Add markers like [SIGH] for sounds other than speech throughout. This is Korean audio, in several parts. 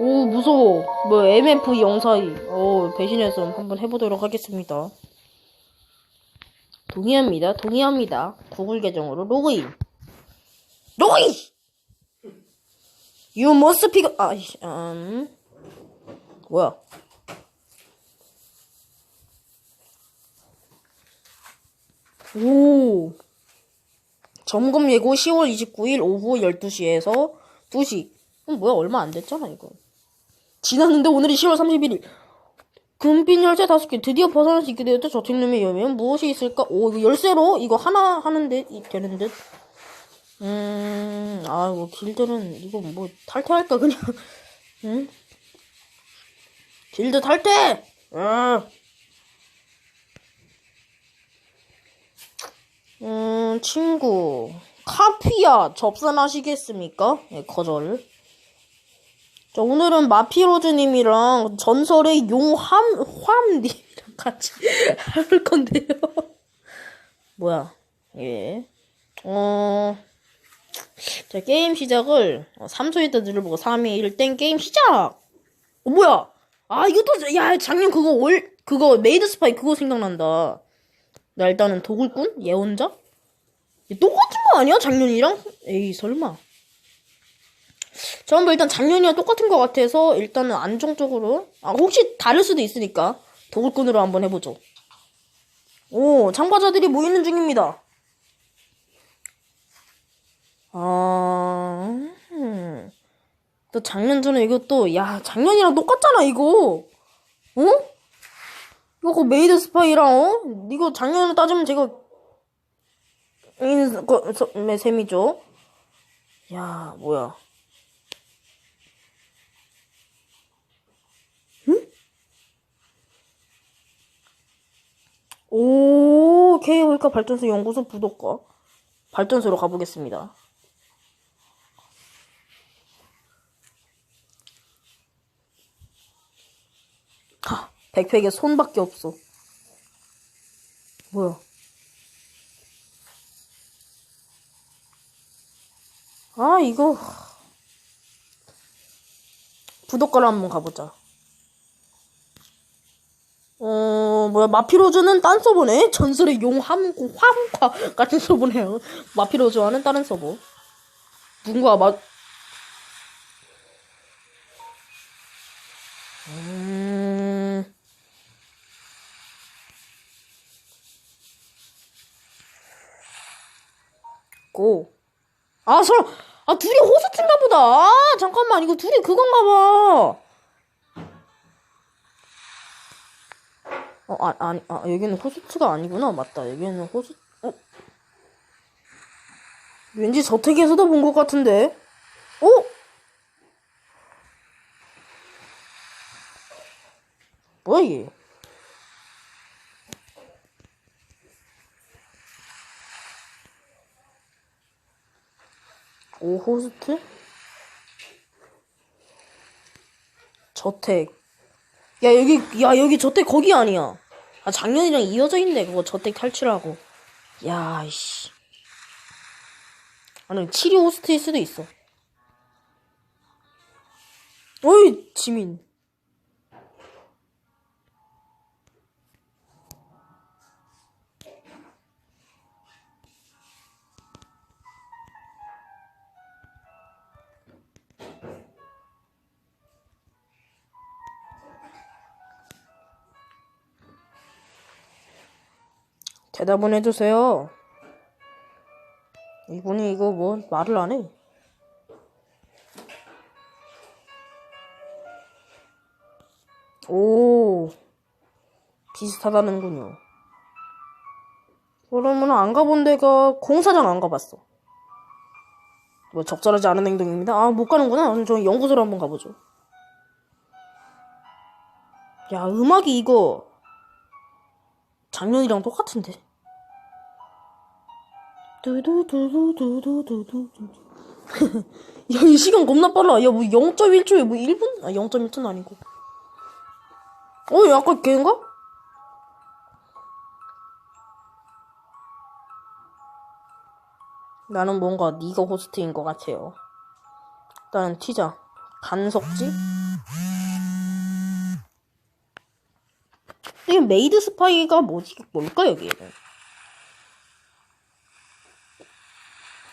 오 무서워. 뭐 MF 영사이. 어 배신해서 한번 해보도록 하겠습니다. 동의합니다. 동의합니다. 구글 계정으로 로그인. 로그인! You must pick 아 음. 뭐야? 오. 점검 예고 10월 29일 오후 12시에서 2시. 음, 뭐야? 얼마 안 됐잖아 이거 지났는데 오늘이 10월 31일 금빛 열쇠 다섯 개 드디어 벗어날 수 있게 되었다 저택룸에 열면 무엇이 있을까 오 이거 열쇠로 이거 하나 하는데 이- 되는 듯 음, 아, 이거 길드는, 이거 뭐, 탈퇴할까, 그냥. [LAUGHS] 응? 길드 탈퇴! 아. 음, 친구. 카피야, 접선하시겠습니까? 네, 거절. 자, 오늘은 마피로즈님이랑 전설의 용함, 함님이랑 같이 [LAUGHS] 할 건데요. 뭐야, 예. 어, 자, 게임 시작을 3초 있다 눌러보고 3, 2, 1, 땡, 게임 시작! 어, 뭐야? 아, 이것도, 야, 작년 그거 올, 그거 메이드 스파이 그거 생각난다. 나 일단은 도굴꾼? 예언자? 얘 똑같은 거 아니야? 작년이랑? 에이, 설마. 전부 일단 작년이랑 똑같은 것 같아서 일단은 안정적으로. 아, 혹시 다를 수도 있으니까 도굴꾼으로 한번 해보죠. 오, 참가자들이 모이는 중입니다. 아, 음. 또 작년 전에 이것도, 야, 작년이랑 똑같잖아, 이거. 어? 이거 그 메이드 스파이랑, 어? 이거 작년으로 따지면 제가, 인, 그, 셈이죠. 야, 뭐야. 응? 오, K월카 발전소 연구소 부독과 발전소로 가보겠습니다. 하, 백팩에 손밖에 없어. 뭐야? 아, 이거. 부덕가로 한번 가보자. 어, 뭐야, 마피로즈는 딴 서버네? 전설의 용 함, 함과 같은 서버네요. 마피로즈와는 다른 서버. 누군가 마, 음, 고. 아, 설, 아, 둘이 호스트인가 보다. 아, 잠깐만, 이거 둘이 그건가 봐. 어, 아, 아니, 아, 여기는 호스트가 아니구나. 맞다. 여기는 호스, 어? 왠지 저택에서도 본 것 같은데? 어? 뭐야, 이게? 오, 호스트? 저택. 야, 여기, 야, 여기 저택 거기 아니야. 아, 작년이랑 이어져 있네, 그거 저택 탈출하고. 야, 이씨. 아니, 치리 호스트일 수도 있어. 어이, 지민. 대답은 해주세요. 이분이 이거 뭐 말을 안 해. 오, 비슷하다는군요. 그러면 안 가본 데가 공사장 안 가봤어. 뭐 적절하지 않은 행동입니다. 아, 못 가는구나. 저 연구소로 한번 가보죠. 야, 음악이 이거 작년이랑 똑같은데. 두두두두두두두두. [LAUGHS] 야, 이 시간 겁나 빨라. 야, 뭐 0.1초에 뭐 1분? 아, 0.1초는 아니고. 어, 약간 걔인가? 나는 뭔가 네가 호스트인 것 같아요. 일단 튀자. 간석지? 이게 메이드 스파이가 뭐지? 뭘까 여기에는?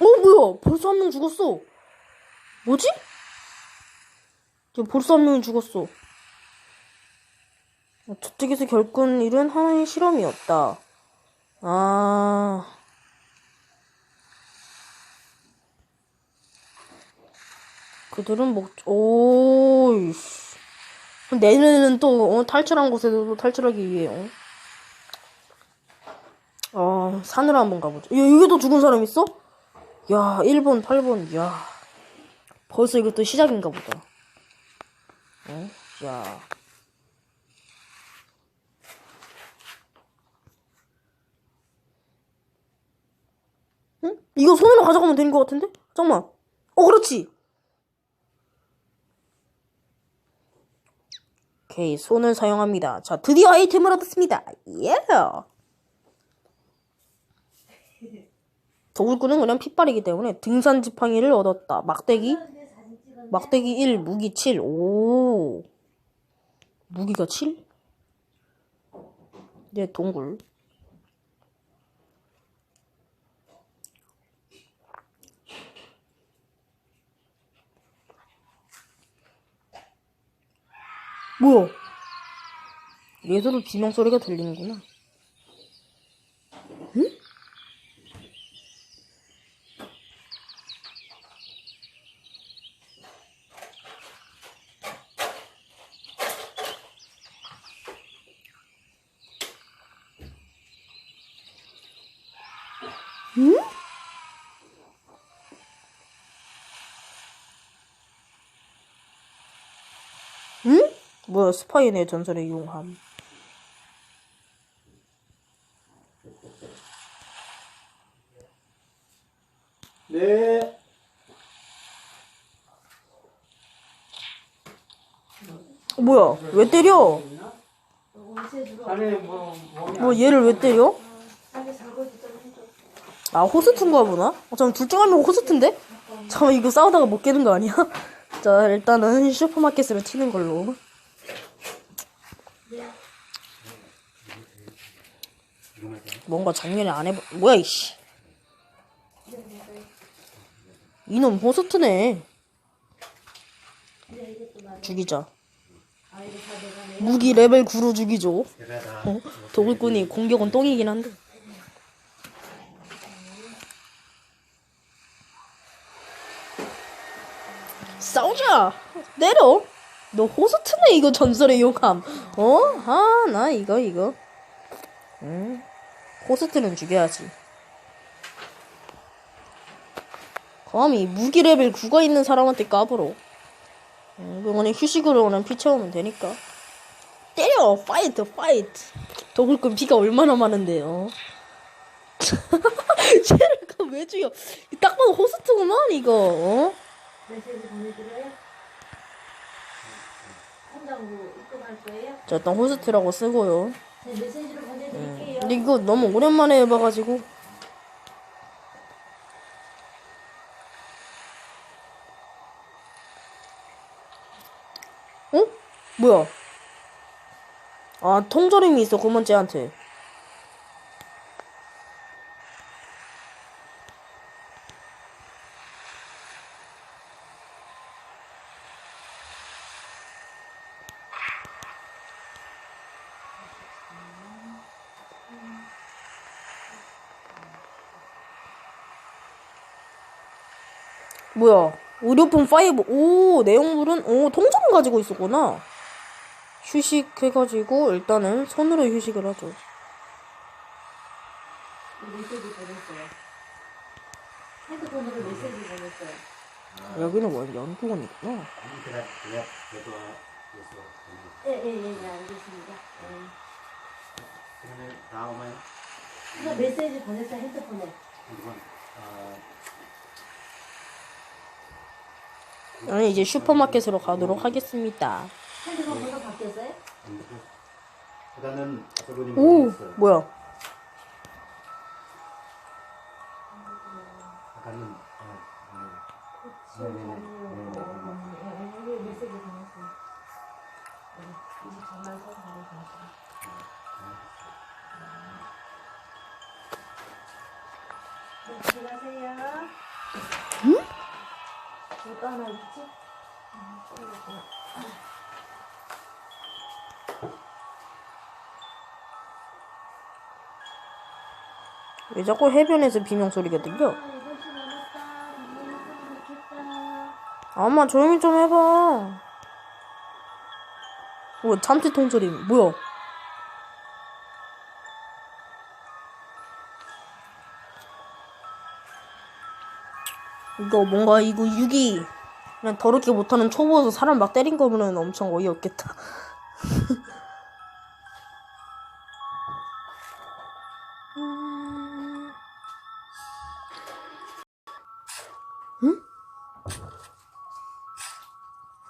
어, 뭐야? 벌써 한 명 죽었어. 뭐지? 지금 벌써 한 명이 죽었어. 어, 저쪽에서 겪은 일은 하나의 실험이었다. 아. 그들은 목, 오이씨. 내년에는 또, 어, 탈출한 곳에서 또 탈출하기 위해, 어? 어, 산으로 한번 가보자. 야, 여기도 죽은 사람 있어? 야, 1번, 8번, 야. 벌써 이것도 시작인가 보다. 어? 야. 응? 이거 손으로 가져가면 되는 것 같은데? 잠깐만. 어, 그렇지. 오케이, 손을 사용합니다. 자, 드디어 아이템을 얻었습니다. 예! 도굴꾼은 그냥 핏발이기 때문에 등산 지팡이를 얻었다. 막대기? 막대기 1, 무기 7. 오. 무기가 7? 네, 동굴. 뭐야? 얘들도 비명 소리가 들리는구나. 응? 응? 응? 뭐야, 스파이네 전설의 용함. 네. 어, 뭐야, 왜 때려? 뭐? 뭐 얘를 왜 때려? 아 호스트인가 보나? 어, 잠깐 둘중 한명 호스트인데? 잠깐 이거 싸우다가 못 깨는 거 아니야? [LAUGHS] 자 일단은 슈퍼마켓으로 튀는 걸로 뭔가 작년에 안 해보 뭐야 이씨. 이놈 호스트네. 죽이자. 무기 레벨 9로 죽이죠. 어? 도굴꾼이 공격은 똥이긴 한데. 싸우자. 내려. 너 호스트네 이거 전설의 용함. 어? 아 나 이거 이거. 응 호스트는 죽여야지. 감히 무기 레벨 9가 있는 사람한테 까불어. 응, 그거는 휴식으로 그냥 피 채우면 되니까. 때려! 파이트 파이트! 도굴꾼 피가 얼마나 많은데요? [LAUGHS] 쟤를 왜 죽여? 딱 봐도 호스트구만 이거. 어? 메시지 보내드려요? 한장으로 입금할 거예요? 자 일단 호스트라고 쓰고요. 제 메시지로 이거 너무 오랜만에 해봐가지고. 어? 뭐야? 아 통조림이 있어 그만 쟤한테 뭐야 의료품 5. 오 내용물은 오 통조림 가지고 있었구나 휴식해가지고 일단은 손으로 휴식을 하죠 메시지 보냈어요. 핸드폰으로 메시지 보냈어요. 여기는 원 연구원이구나 그래 그래 그래도 그래서 예, 예, 예, 네, 알겠습니다. 네. 그러면 다음에 이거 메시지 보냈어요, 핸드폰에. 한번 어 저는 이제 슈퍼마켓으로 가도록 하겠습니다 핸드폰 번호 바뀌었어요? 그다음은 아서로님 오. 뭐야 아까는 어, 네. 네 네 네. 네. 이거 메시지 보냈어요. 네, 이제 전화 써서 또 하나 있지? 왜 자꾸 해변에서 비명 소리가 들려? 아. 엄마 조용히 좀 해봐. 뭐 참치통 소리 뭐야? 이거 뭔가 이거 유기 그냥 더럽게 못하는 초보에서 사람 막 때린 거면 엄청 어이없겠다.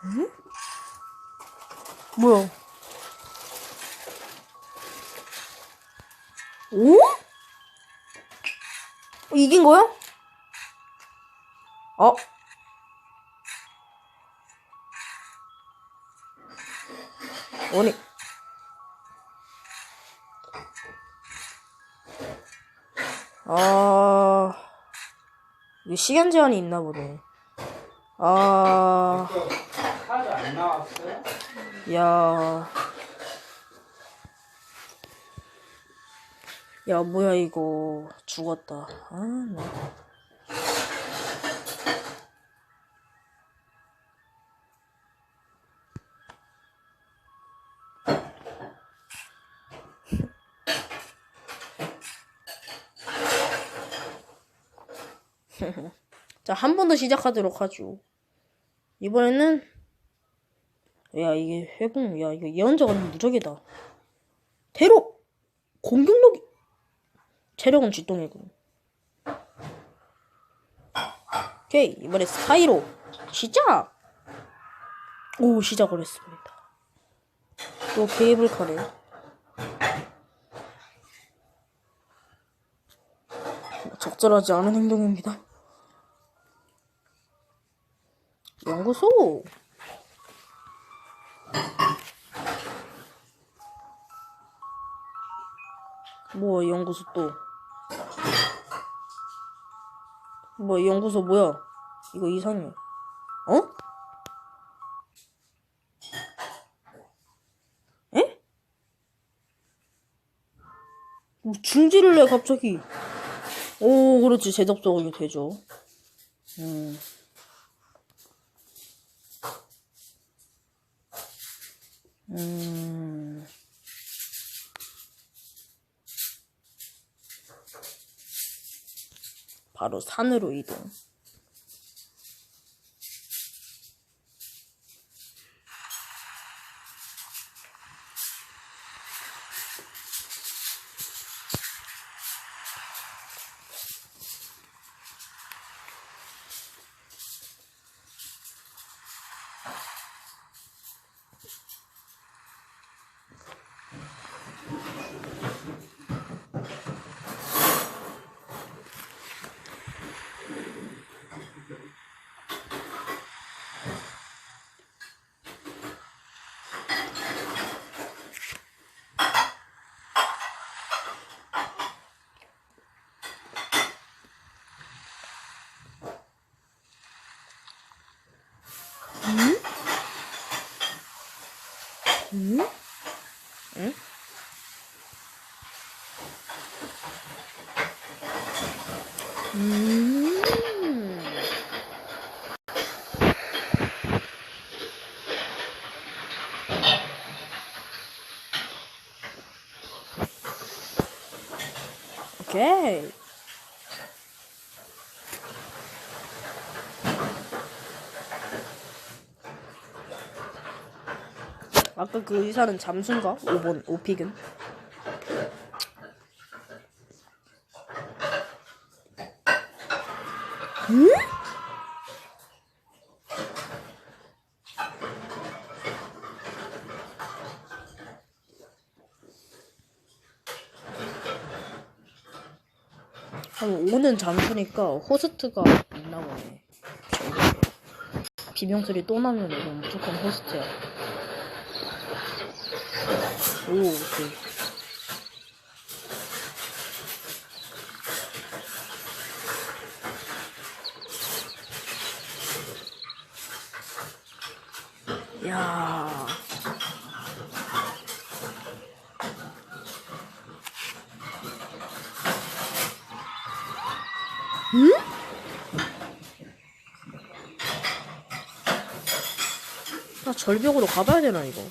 음. 뭐야? 오? 어, 이긴 거야? 어? 아니. 아, 이거 시간 제한이 있나 보네. 아, 카드 안 나왔어요? 야. 야, 뭐야, 이거. 죽었다. 아, 나. 한 번 더 시작하도록 하죠. 이번에는 야 이게 회복 야 이거 예언자가 무적이다. 대로 공격력이 체력은 쥐똥이고. 오케이 이번에 스파이로 시작! 오 시작을 했습니다. 또 케이블 카네 적절하지 않은 행동입니다 연구소 뭐 연구소 또. 뭐 연구소 뭐야? 이거 이상해. 어? 에? 뭐 중지를 내 갑자기. 오 그렇지 재접속이 되죠. 음. 음. 바로 산으로 이동. 음? 응? 음. 오 아까 그 의사는 잠수인가? 5번, 5픽은? 음? 한 5는 잠수니까 호스트가 있나 보네. 비명 소리 또 나면 이건 무조건 호스트야. 오, 오케이. 야. 응? 나 절벽으로 가봐야 되나 이거?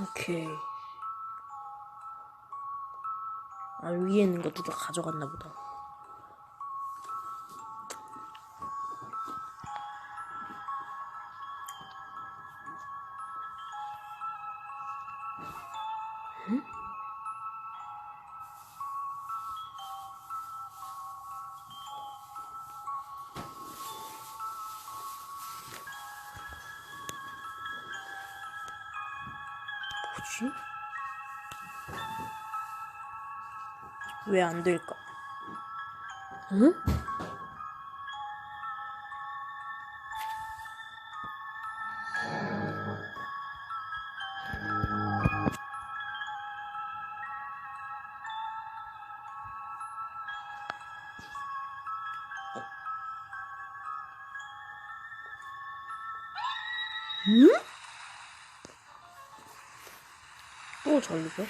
오케이. 아, 위에 있는 거 누가 가져갔나 보다. 뭐지? 왜안 될까? 응? 응? 또? 응?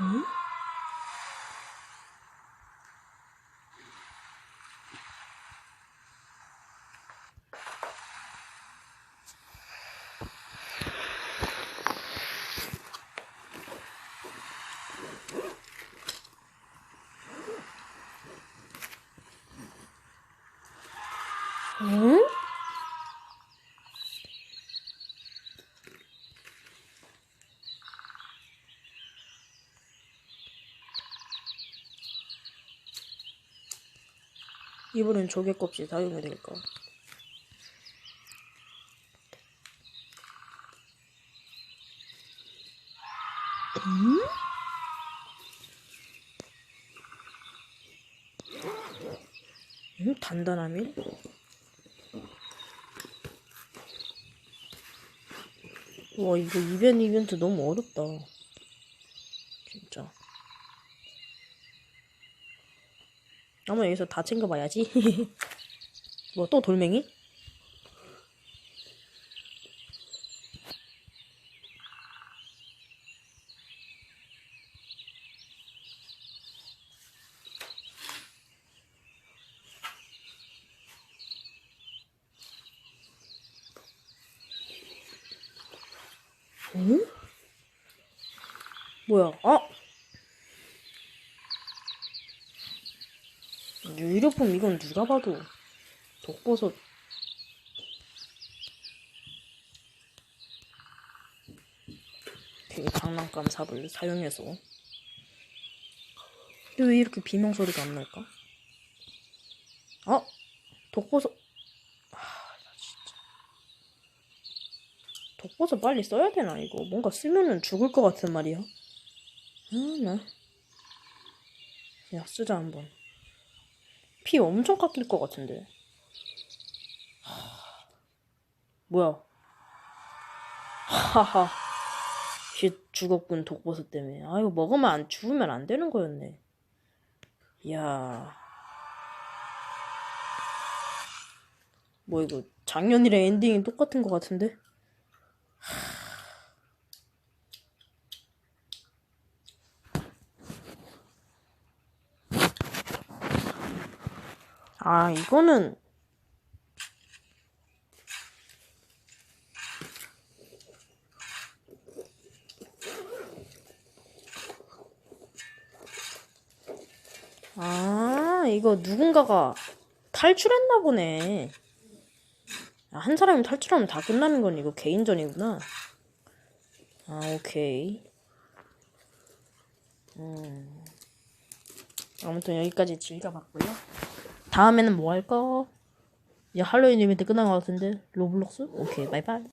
응? 이번엔 조개 껍질 사용이 될까? 음? 음, 단단함이? 와, 이거 이벤 이벤트 너무 어렵다. 진짜. 아마 여기서 다 챙겨봐야지. [LAUGHS] 뭐, 또 돌멩이? 응? 뭐야? 아! 유일품 이건 누가 봐도 독버섯. 되게 장난감 삽을 사용해서. 근데 왜 이렇게 비명 소리가 안 날까? 어? 독버섯. 아, 나 진짜. 독버섯 빨리 써야 되나 이거? 뭔가 쓰면은 죽을 것 같은 말이야. 아 나. 그냥 쓰자 한번 피 엄청 깎일 것 같은데. 하... 뭐야? 하하. 쉿 죽었군 독버섯 때문에. 아 이거 먹으면 안 죽으면 안 되는 거였네. 이야. 뭐 이거 작년이랑 엔딩이 똑같은 것 같은데 아 이거는. 아 이거 누군가가 탈출했나 보네. 아, 한 사람이 탈출하면 다 끝나는 건 이거 개인전이구나. 아 오케이. 음. 아무튼 여기까지 즐겨봤고요 다음에는 뭐 할까? 이제 할로윈 이벤트 끝난 것 같은데 로블록스? 오케이 바이바이